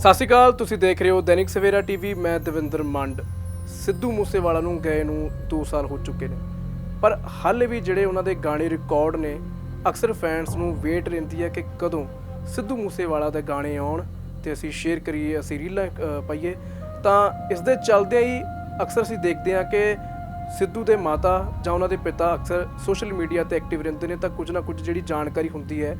ਸਤਿ ਸ਼੍ਰੀ ਅਕਾਲ, ਤੁਸੀਂ ਦੇਖ ਰਹੇ ਹੋ ਦੈਨਿਕ ਸਵੇਰਾ ਟੀਵੀ, ਮੈਂ ਦਵਿੰਦਰ ਮੰਡ। ਸਿੱਧੂ ਮੂਸੇਵਾਲਾ ਨੂੰ ਗਏ ਨੂੰ 2 ਸਾਲ ਹੋ ਚੁੱਕੇ ਨੇ। ਪਰ ਹਾਲੇ ਵੀ ਜਿਹੜੇ ਉਹਨਾਂ ਦੇ ਗਾਣੇ ਰਿਕਾਰਡ ਨੇ, ਅਕਸਰ ਫੈਨਸ ਨੂੰ ਵੇਟ ਰਹਿੰਦੀ ਹੈ ਕਿ ਕਦੋਂ ਸਿੱਧੂ ਮੂਸੇਵਾਲਾ ਦੇ ਗਾਣੇ ਆਉਣ ਤੇ ਅਸੀਂ ਸ਼ੇਅਰ ਕਰੀਏ, ਅਸੀਂ ਰੀਲਾਂ ਪਾਈਏ। ਤਾਂ ਇਸ ਦੇ ਚੱਲਦਿਆਂ ਹੀ ਅਕਸਰ ਅਸੀਂ ਦੇਖਦੇ ਹਾਂ ਕਿ ਸਿੱਧੂ ਦੇ ਮਾਤਾ ਜਾਂ ਉਹਨਾਂ ਦੇ ਪਿਤਾ ਅਕਸਰ ਸੋਸ਼ਲ ਮੀਡੀਆ ਤੇ ਐਕਟਿਵ ਰਹਿੰਦੇ ਨੇ, ਤਾਂ ਕੁਝ ਨਾ ਕੁਝ ਜਿਹੜੀ ਜਾਣਕਾਰੀ ਹੁੰਦੀ ਹੈ,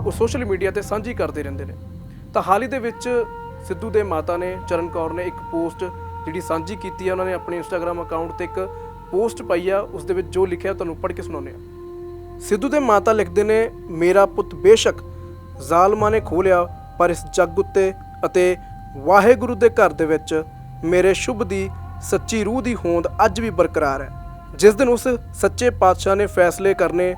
ਉਹ ਸੋਸ਼ਲ ਮੀਡੀਆ ਤੇ ਸਾਂਝੀ ਕਰਦੇ ਰਹਿੰਦੇ ਨੇ। ਤਾਂ ਹਾਲ ਹੀ ਦੇ ਵਿੱਚ ਸਿੱਧੂ ਦੇ ਮਾਤਾ ਨੇ ਚਰਨ ਕੌਰ ਨੇ ਇੱਕ ਪੋਸਟ ਜਿਹੜੀ ਸਾਂਝੀ ਕੀਤੀ ਹੈ ਉਹਨਾਂ ਨੇ ਆਪਣੇ ਇੰਸਟਾਗ੍ਰam ਅਕਾਊਂਟ ਤੇ ਇੱਕ ਪੋਸਟ ਪਾਈ ਆ, ਉਸ ਦੇ ਵਿੱਚ ਜੋ ਲਿਖਿਆ ਤੁਹਾਨੂੰ ਪੜ੍ਹ ਕੇ ਸੁਣਾਉਂਦੇ ਆ ਸਿੱਧੂ ਦੇ ਮਾਤਾ ਲਿਖਦੇ ਨੇ, ਮੇਰਾ ਪੁੱਤ ਬੇਸ਼ੱਕ ਜ਼ਾਲਮਾਂ ਨੇ ਖੋਲਿਆ, ਪਰ ਇਸ ਜੱਗ ਉੱਤੇ ਅਤੇ ਵਾਹਿਗੁਰੂ ਦੇ ਘਰ ਦੇ ਵਿੱਚ ਮੇਰੇ ਸ਼ੁਭ ਦੀ, ਸੱਚੀ ਰੂਹ ਦੀ ਹੋਂਦ ਅੱਜ ਵੀ ਬਰਕਰਾਰ ਹੈ। ਜਿਸ ਦਿਨ ਉਸ ਸੱਚੇ ਪਾਤਸ਼ਾਹ ਨੇ ਫੈਸਲੇ ਕਰਨੇ,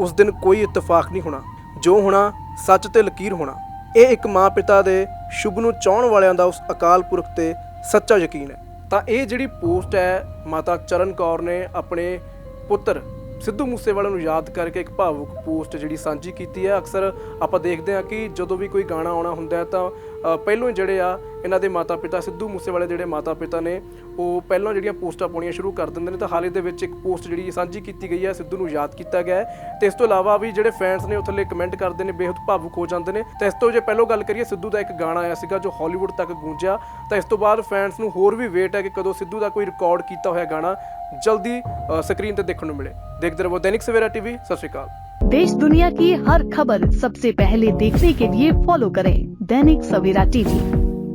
ਉਸ ਦਿਨ ਕੋਈ ਇਤਫਾਕ ਨਹੀਂ ਹੋਣਾ। ਜੋ ਹੋਣਾ, ਸੱਚ ਤੇ ਲਕੀਰ ਹੋਣਾ। ਇਹ ਇੱਕ ਮਾਂ ਪਿਤਾ ਦੇ ਸ਼ੁਭ ਨੂੰ ਚਾਹਣ ਵਾਲਿਆਂ ਦਾ ਉਸ ਅਕਾਲ ਪੁਰਖ ਤੇ ਸੱਚਾ ਯਕੀਨ ਹੈ। ਤਾਂ ਇਹ ਜਿਹੜੀ ਪੋਸਟ ਹੈ, ਮਾਤਾ ਚਰਨ ਕੌਰ ਨੇ ਆਪਣੇ ਪੁੱਤਰ ਸਿੱਧੂ ਮੂਸੇਵਾਲੇ ਨੂੰ ਯਾਦ ਕਰਕੇ ਇੱਕ ਭਾਵੁਕ ਪੋਸਟ ਜਿਹੜੀ ਸਾਂਝੀ ਕੀਤੀ ਹੈ। ਅਕਸਰ ਆਪਾਂ ਦੇਖਦੇ ਹਾਂ ਕਿ ਜਦੋਂ ਵੀ ਕੋਈ ਗਾਣਾ ਆਉਣਾ ਹੁੰਦਾ ਹੈ ਤਾਂ ਪਹਿਲੋਂ ਜਿਹੜੇ ਆ ਇਹਨਾਂ ਦੇ ਮਾਤਾ ਪਿਤਾ ਸਿੱਧੂ ਮੂਸੇਵਾਲੇ ਜਿਹੜੇ ਮਾਤਾ ਪਿਤਾ ਨੇ ਉਹ ਪਹਿਲਾਂ ਜਿਹੜੀਆਂ ਪੋਸਟਾਂ ਪਾਉਣੀਆਂ ਸ਼ੁਰੂ ਕਰ ਦਿੰਦੇ ਨੇ ਤਾਂ ਹਾਲੇ ਦੇ ਵਿੱਚ ਇੱਕ ਪੋਸਟ ਜਿਹੜੀ ਸਾਂਝੀ ਕੀਤੀ ਗਈ ਹੈ ਸਿੱਧੂ ਨੂੰ ਯਾਦ ਕੀਤਾ ਗਿਆ ਹੈ ਤੇ ਇਸ ਤੋਂ ਇਲਾਵਾ ਵੀ ਜਿਹੜੇ ਫੈਨਸ ਨੇ ਉਹ ਥੱਲੇ ਕਮੈਂਟ ਕਰਦੇ ਨੇ ਬੇਹੱਦ ਭਾਵੁਕ ਹੋ ਜਾਂਦੇ ਨੇ ਤਾਂ ਇਸ ਤੋਂ ਜੇ ਪਹਿਲਾਂ ਗੱਲ ਕਰੀਏ ਸਿੱਧੂ ਦਾ ਇੱਕ ਗਾਣਾ ਆਇਆ ਸੀਗਾ ਜੋ ਹਾਲੀਵੁੱਡ ਤੱਕ ਗੂੰਜਿਆ ਤਾਂ ਇਸ ਤੋਂ ਬਾਅਦ ਫੈਨਸ ਨੂੰ ਹੋਰ ਵੀ ਵੇਟ ਹੈ ਕਿ ਕਦੋਂ ਸਿੱਧੂ ਦਾ ਕੋਈ ਰਿਕਾਰਡ ਕੀਤਾ ਹੋਇਆ ਗਾਣਾ ਜਲਦੀ ਸਕਰੀਨ ਤੇ ਦੇਖਣ ਨੂੰ ਮਿਲੇ ਦੇਖਦੇ ਰਹੋ ਦੈਨਿਕ ਸਵੇਰਾ ਟੀਵੀ ਸਤਿ ਸ਼੍ਰੀ ਅਕਾਲ देश दुनिया की हर खबर सबसे पहले देखने के लिए फॉलो करें दैनिक सवेरा टीवी